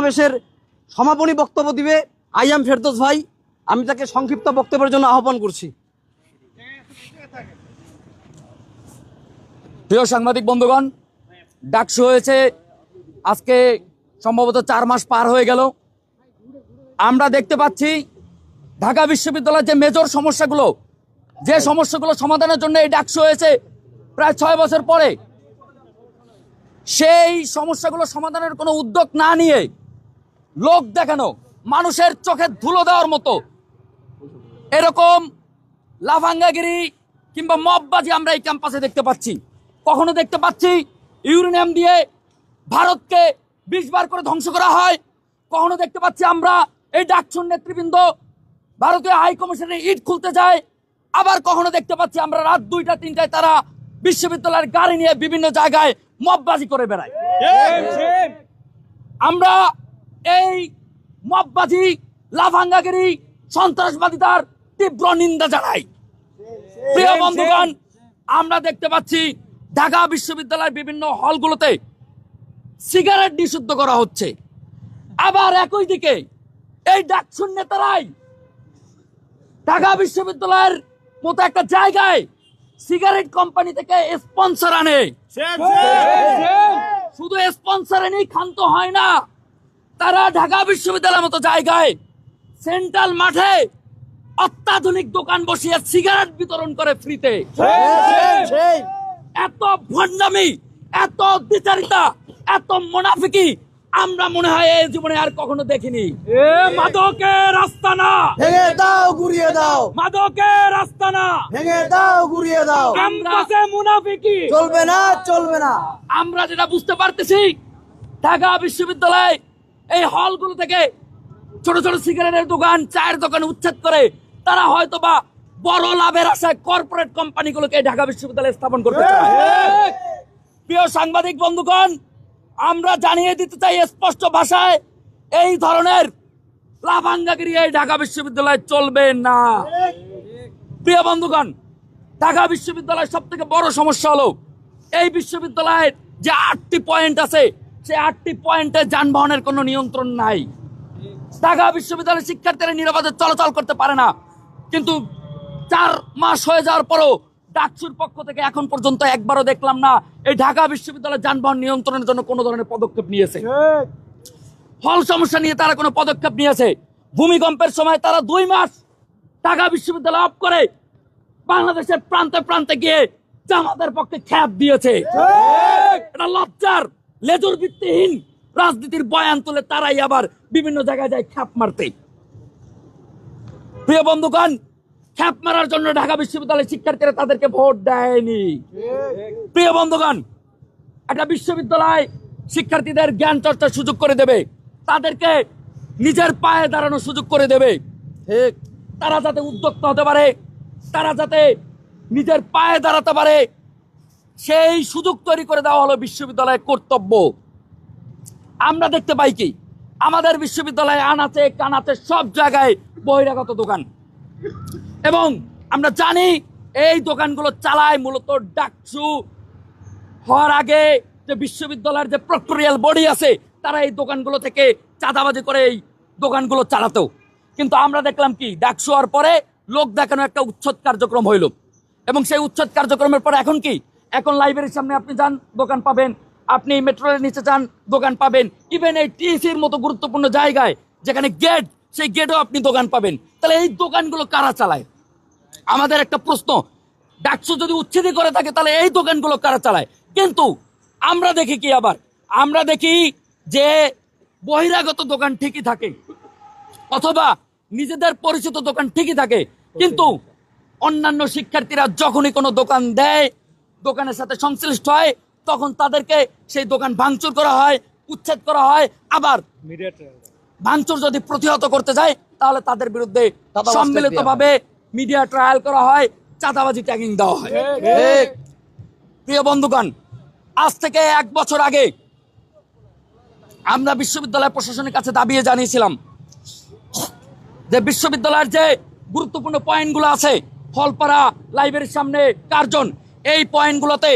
সমাবেশের সমাপনী বক্তব্য দিবে আই এম ফেরদোস ভাই। আমি তাকে সংক্ষিপ্ত বক্তব্যের জন্য আহ্বান করছি। প্রিয় সাংবাদিক বন্ধুগণ, ডাকসু হয়েছে। আজকে সম্ভবত চার মাস পার হয়ে গেল। আমরা দেখতে পাচ্ছি, ঢাকা বিশ্ববিদ্যালয়ের যে মেজর সমস্যাগুলো, যে সমস্যাগুলো সমাধানের জন্য এই ডাকসু হয়েছে, প্রায় ছয় বছর পরে। সেই সমস্যাগুলো সমাধানের কোনো উদ্যোগ না নিয়ে লোক দেখানো মানুষের চোখে ধুলো দেওয়ার মতো। এরকম লাফাঙ্গাগিরি কিংবা মববাজি আমরা এই ক্যাম্পাসে দেখতে পাচ্ছি। কখনো দেখতে পাচ্ছি ইউরেনিয়াম দিয়ে ভারতকে বিশ বার করে ধ্বংস করা হয়। কখনো দেখতে পাচ্ছি আমরা এই ডাকসুর নেতৃবৃন্দ ভারতীয় হাই কমিশনে ইট খুলতে যায়। আবার কখনো দেখতে পাচ্ছি আমরা রাত দুইটা তিনটায় তারা বিশ্ববিদ্যালয়ের গাড়ি নিয়ে বিভিন্ন জায়গায় মববাজি করে বেড়ায়। আমরা এই মববাজি লাফাঙ্গাগিরি সন্ত্রাসবাদিতার তীব্র নিন্দা জানাই প্রিয় বন্ধুগণ আমরা দেখতে পাচ্ছি ঢাকা বিশ্ববিদ্যালয়ের বিভিন্ন হলগুলোতে সিগারেট নিষিদ্ধ করা হচ্ছে। আবার একই দিকে এই ডাকসুন নেতারাই ঢাকা বিশ্ববিদ্যালয়ের মতো একটা জায়গায় সিগারেট কোম্পানি থেকে স্পন্সর আনে। শুধু স্পন্সর এনেই ক্ষান্ত হয় না। তারা ঢাকা বিশ্ববিদ্যালয়ের মতো জায়গায় সেন্ট্রাল মাঠে অত্যাধুনিক দোকান বসিয়ে সিগারেট বিতরণ করে ফ্রিতে। এত ভণ্ডামি এত দ্বিচারিতা এত মোনাফিকি আমরা মনে হয় এই জীবনে আর কখনো দেখিনি। এ মাদকের আস্তানা ভেঙে দাও গুড়িয়ে দাও। মাদকের আস্তানা ভেঙে দাও গুড়িয়ে দাও। ক্যাম্পাসে মুনাফিকি। চলবে না চলবে না। আমরা যেটা বুঝতে পারতেছি ঢাকা বিশ্ববিদ্যালয় এই হলগুলো থেকে ছোট ছোট সিগারেটের দোকান, চায়ের দোকান উচ্ছেদ করে তারা হয়তো বা বড় লাভের আশায় কর্পোরেট কোম্পানিগুলোকে ঢাকা বিশ্ববিদ্যালয়ে স্থাপন করতে প্রিয় সাংবাদিক বন্ধুগণ, আমরা জানিয়ে দিতে চাই স্পষ্ট ভাষায়, এই ধরনের লাভাঙ্গাগিরি এই ঢাকা বিশ্ববিদ্যালয়ে চলবে না। প্রিয় বন্ধুগণ, ঢাকা বিশ্ববিদ্যালয়ের সব থেকে বড় সমস্যা হলো, এই বিশ্ববিদ্যালয়ের যে আটটি পয়েন্ট আছে আটটি পয়েন্টে যানবাহনের কোনো নিয়ন্ত্রণ নাই। ঢাকা বিশ্ববিদ্যালয়ের শিক্ষার্থীরা নিরাপদে চলাচল করতে পারে না। কিন্তু চার মাস হয়ে যাওয়ার পরও ডাকসুর পক্ষ থেকে এখন পর্যন্ত একবারও দেখলাম না এই ঢাকা বিশ্ববিদ্যালয়ের যানবাহন নিয়ন্ত্রণের জন্য কোনো ধরনের পদক্ষেপ নিয়েছে। হল সমস্যা নিয়ে তারা কোনো পদক্ষেপ নিয়েছে। ভূমিকম্পের সময় তারা দুই মাস ঢাকা বিশ্ববিদ্যালয় অফ করে বাংলাদেশের প্রান্তে প্রান্তে গিয়ে জামাতের পক্ষে খ্যাপ দিয়েছে। এটা লজ্জার লেজুর ভিত্তিহীন রাজনীতির বয়ান তুলে তারাই আবার বিভিন্ন জায়গায় যায় খ্যাপ মারতে। প্রিয় বন্ধুগণ খ্যাপ মারার জন্য ঢাকা বিশ্ববিদ্যালয়ের শিক্ষার্থীরা তাদেরকে ভোট দেয়নি। প্রিয় বন্ধুগণ একটা বিশ্ববিদ্যালয় শিক্ষার্থীদের জ্ঞান চর্চার সুযোগ করে দেবে। তাদেরকে নিজের পায়ে দাঁড়ানোর সুযোগ করে দেবে। তারা যাতে উদ্যোক্তা হতে পারে তারা যাতে নিজের পায়ে দাঁড়াতে পারে সেই সুযোগ তৈরি করে দেওয়া হলো বিশ্ববিদ্যালয়ের কর্তব্য। আমরা দেখতে পাই কি, আমাদের বিশ্ববিদ্যালয়ে আনাচে, কানাচে সব জায়গায় বহিরাগত দোকান। এবং আমরা জানি এই দোকানগুলো চালায় মূলত ডাকসু। হওয়ার আগে যে বিশ্ববিদ্যালয়ের যে প্রক্টোরিয়াল বডি আছে, তারা এই দোকানগুলো থেকে চাঁদাবাজি করে এই দোকানগুলো চালাতো। কিন্তু আমরা দেখলাম কি, ডাকসু হওয়ার পরে লোক দেখানো একটা উচ্ছেদ কার্যক্রম হইল। এবং সেই উচ্ছেদ কার্যক্রমের পরে এখন কি এখন লাইব্রেরির সামনে আপনি যান, দোকান পাবেন। আপনি মেট্রোলের নিচে যান, দোকান পাবেন। ইভেন এই টিএসির মতো গুরুত্বপূর্ণ জায়গায়, যেখানে গেট সেই গেটেও আপনি দোকান পাবেন। তাহলে এই দোকানগুলো কারা চালায়? আমাদের একটা প্রশ্ন, ডাকসু যদি উচ্ছেদই করে থাকে, তাহলে এই দোকানগুলো কারা চালায়? কিন্তু আমরা দেখি কি আবার? আমরা দেখি যে বহিরাগত দোকান ঠিকই থাকে, অথবা নিজেদের পরিচিত দোকান ঠিকই থাকে। কিন্তু অন্যান্য শিক্ষার্থীরা যখনই কোনো দোকান দেয় দোকানের সাথে সংশ্লিষ্ট হয় তখন তাদেরকে সেই দোকান ভাঙচুর করা হয় উচ্ছেদ করা হয়। আবার ভাঙচুর যদি প্রতিহত করতে যায় তাহলে তাদের বিরুদ্ধে সম্মিলিতভাবে মিডিয়া ট্রায়াল করা হয় চাঁদাবাজি ট্যাগিং দেওয়া হয়। প্রিয় বন্ধুগণ আজ থেকে এক বছর আগে আমরা বিশ্ববিদ্যালয় প্রশাসনের কাছে দাবিয়ে জানিয়েছিলাম যে বিশ্ববিদ্যালয়ের যে গুরুত্বপূর্ণ পয়েন্টগুলো আছে ফলপাড়া লাইব্রেরির সামনে কার্জন এই পয়েন্টগুলোতে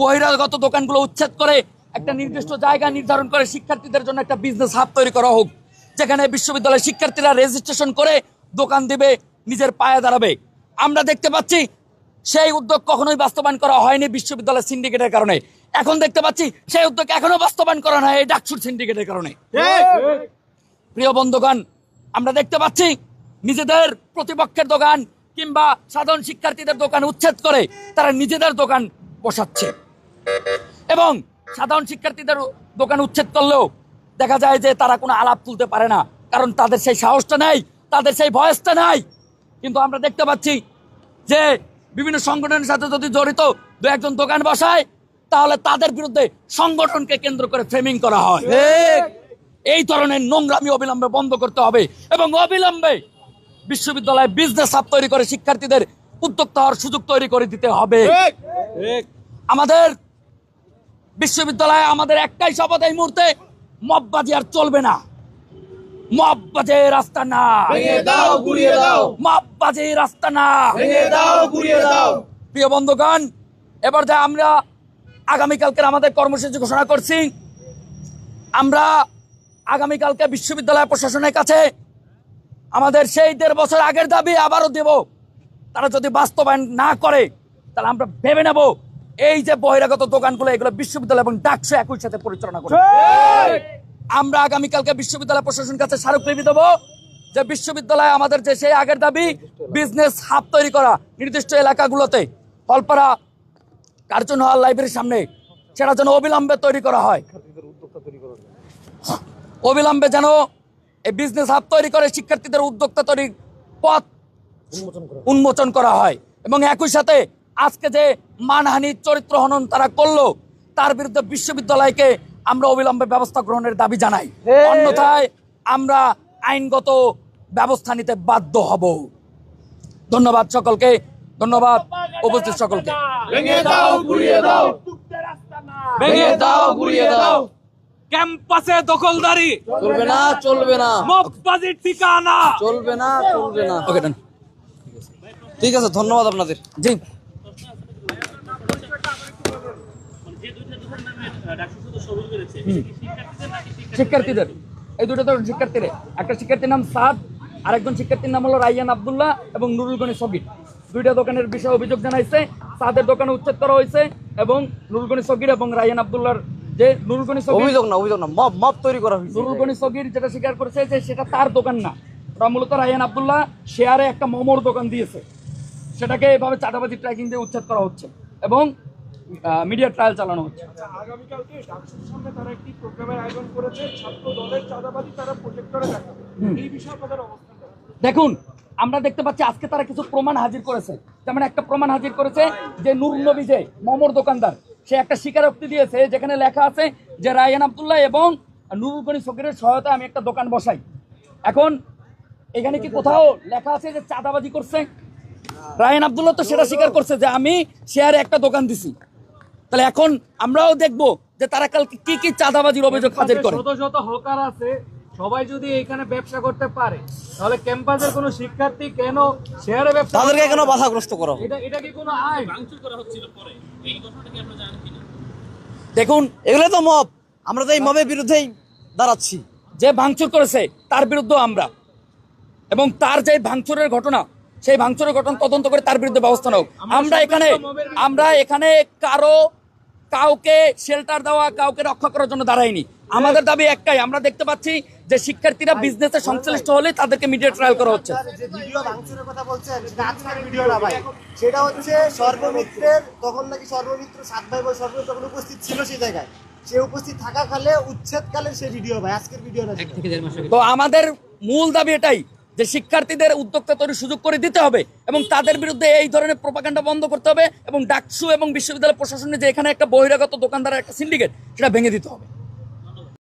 বহিরাগত দোকানগুলো উচ্ছেদ করে একটা নির্দিষ্ট জায়গা নির্ধারণ করে শিক্ষার্থীদের জন্য একটা বিজনেস হাব তৈরি করা হোক যেখানে বিশ্ববিদ্যালয়ের শিক্ষার্থীরা রেজিস্ট্রেশন করে দোকান দিবে নিজের পায়ে দাঁড়াবে। আমরা দেখতে পাচ্ছি সেই উদ্যোগ কখনোই বাস্তবায়ন করা হয়নি বিশ্ববিদ্যালয় সিন্ডিকেটের কারণে। এখন দেখতে পাচ্ছি সেই উদ্যোগ এখনও বাস্তবায়ন করা হয় এই ডাকসুর সিন্ডিকেটের কারণে। প্রিয় বন্ধুগণ আমরা দেখতে পাচ্ছি নিজেদের প্রতিপক্ষের দোকান কিংবা সাধারণ শিক্ষার্থীদের দোকান উচ্ছেদ করে তারা নিজেদের দোকান বসাচ্ছে। এবং সাধারণ শিক্ষার্থীদের দোকান উচ্ছেদ করলেও দেখা যায় যে তারা কোনো আলাপ তুলতে পারে না কারণ তাদের সেই সাহসটা নেই তাদের সেই ভয়েসটা নাই। কিন্তু আমরা দেখতে পাচ্ছি যে বিভিন্ন সংগঠনের সাথে যদি জড়িত দু একজন দোকান বসায় তাহলে তাদের বিরুদ্ধে সংগঠনকে কেন্দ্র করে ফ্রেমিং করা হয়। এই ধরনের নোংরামি অবিলম্বে বন্ধ করতে হবে এবং অবিলম্বে বিশ্ববিদ্যালয়ে বিজনেস হাব তৈরি করে শিক্ষার্থীদের উদ্যোক্তা হওয়ার সুযোগ তৈরি করে দিতে হবে। আমাদের বিশ্ববিদ্যালয়ে আমাদের একটাই শপথ এই মুহূর্তে মববাজি আর চলবে না। মববাজে রাস্তা না। দাও গুড়িয়ে দাও। মববাজে রাস্তা না। দাও গুড়িয়ে দাও। প্রিয় বন্ধুগণ এবার যা আমরা আগামীকালকের আমাদের কর্মসূচি ঘোষণা করছি আমরা আগামীকালকে বিশ্ববিদ্যালয় প্রশাসনের কাছে আমাদের সেই দেড় বছর আগের দাবি আবারও দেব। তারা যদি বাস্তবায়ন না করে তাহলে আমরা ভেবে নেব এই যে বহিরাগত দোকানগুলো এগুলো বিশ্ববিদ্যালয় এবং ডাকসু একই সাথে পরিচালনা করবে আমরা আগামীকালকে বিশ্ববিদ্যালয় প্রশাসনের কাছে স্মারকলিপি দেবো যে বিশ্ববিদ্যালয় আমাদের যে সেই আগের দাবি বিজনেস হাব তৈরি করা নির্দিষ্ট এলাকাগুলোতে ফলপাড়া কার্জন হল লাইব্রেরির সামনে সেটা যেন অবিলম্বে তৈরি করা হয়। অবিলম্বে যেন এই বিজনেস হাব তৈরি করে শিক্ষার্থীদের উদ্যোক্তা তৈরির পথ উন্মোচন করা হয়। এবং একই সাথে আজকে যে মানহানি চরিত্র হনন তারা করল তার বিরুদ্ধে বিশ্ববিদ্যালয়কে আমরা অবিলম্বে ব্যবস্থা গ্রহণের দাবি জানাই। অন্যথায় আমরা আইনগত ব্যবস্থা নিতে বাধ্য হব। ধন্যবাদ সকলকে। ধন্যবাদ উপস্থিত সকলকে। ভেঙে দাও গুড়িয়ে দাও। ভেঙে দাও গুড়িয়ে দাও। ক্যাম্পাসে দখলদারি। চলবে না চলবে না। ঠিকানা। চলবে না চলবে না। ওকে ডান ঠিক আছে ধন্যবাদ আপনাদের। জি। শিক্ষার্থীদের এই দুটো তো শিক্ষার্থীরে। একটা শিক্ষার্থীর নাম সাদ আর একজন শিক্ষার্থীর নাম হলো রাইয়ান আব্দুল্লাহ এবং নুরুল গনি সগির দুইটা দোকানের বিষয়ে অভিযোগ জানাইছে সাদের দোকানে উচ্ছেদ করা হয়েছে এবং নুরুল গনি সগির এবং রাইয়ান আব্দুল্লাহর যে নুরুলগনি অভিযোগ না অভিযোগ না মব মব তৈরি করা হয়েছে। নুরুলগনি সগির যেটা স্বীকার করেছে যে সেটা তার দোকান না। ওটা মূলত রায়ান আব্দুল্লাহ শেয়ারে একটা মোমোর দোকান দিয়েছে। সেটাকে এভাবে চাঁদাবাজি ট্র্যাকিং দিয়ে উচ্ছেদ করা হচ্ছে এবং মিডিয়া ট্রায়াল চালানো হচ্ছে। আগামীকালকে ডাকসুর সামনে তারা একটি প্রোগ্রামের আয়োজন করেছে। ছাত্র দলের চাঁদাবাজি তারা প্রজেক্টরে দেখাবে। এই বিষয়ে আপনাদের অবস্থান দেখুন আমরা দেখতে পাচ্ছি আজকে তারা কিছু প্রমাণ হাজির করেছে। যেমন একটা প্রমাণ হাজির করেছে যে নূর নবী যে মোমোর দোকানদার সে একটা স্বীকারোক্তি দিয়েছে যেখানে লেখা আছে যে রায়ান আব্দুল্লাহ এবং নুরুল গনি ফকিরের সহায়তায় আমি একটা দোকান বসাই। এখন এখানে কি কোথাও লেখা আছে যে চাঁদাবাজি করছে? রায়ান আব্দুল্লাহ তো সেটা স্বীকার করছে যে আমি শেয়ারে একটা দোকান দিছি। তাহলে এখন আমরাও দেখব যে তারা কালকে কি কি চাঁদাবাজির অভিযোগ হাজির করে। শত শত হকার আছে সবাই যদি এখানে ব্যবসা করতে পারে তাহলে ক্যাম্পাসের কোনো শিক্ষার্থী কেন শেয়ারে ব্যবসা তাদেরকে কেন বাধাগ্রস্ত করা? এটা এটা কি কোনো আইন? দেখুন এগুলো তো মব। আমরা তো এই মবের বিরুদ্ধেই দাঁড়াচ্ছি। যে ভাঙচুর করেছে তার বিরুদ্ধে আমরা। এবং তার যে ভাঙচুরের ঘটনা সেই ভাঙচুরের ঘটনা তদন্ত করে তার বিরুদ্ধে ব্যবস্থা নেব আমরা এখানে আমরা এখানে কারও কাউকে শেল্টার দেওয়া কাউকে রক্ষা করার জন্য দাঁড়ায়নি। আমাদের দাবি একটাই আমরা দেখতে পাচ্ছি যে শিক্ষার্থীরা বিজনেসে সংশ্লিষ্ট হলে তাদেরকে মিডিয়া ট্রায়াল করা হচ্ছে। ভিডিও ভাঙচুরের কথা বলছেন সেটা ভিডিও না ভাই। সেটা হচ্ছে সর্বমিত্রের তখন নাকি সর্বমিত্র সাত ভাই বল সর্বমিত্র তখন উপস্থিত ছিল সেই জায়গায়। সে উপস্থিত থাকাকালে উচ্ছেদকালের সেই ভিডিও ভাই আজকের ভিডিও না তো আমাদের মূল দাবি এটাই যে শিক্ষার্থীদের উদ্যোক্তা তৈরির সুযোগ করে দিতে হবে এবং তাদের বিরুদ্ধে এই ধরনের প্রোপাকাণ্ড বন্ধ করতে হবে এবং ডাকসু এবং বিশ্ববিদ্যালয় প্রশাসনের যে এখানে একটা বহিরাগত দোকানদারের একটা সিন্ডিকেট, সেটা ভেঙে দিতে হবে।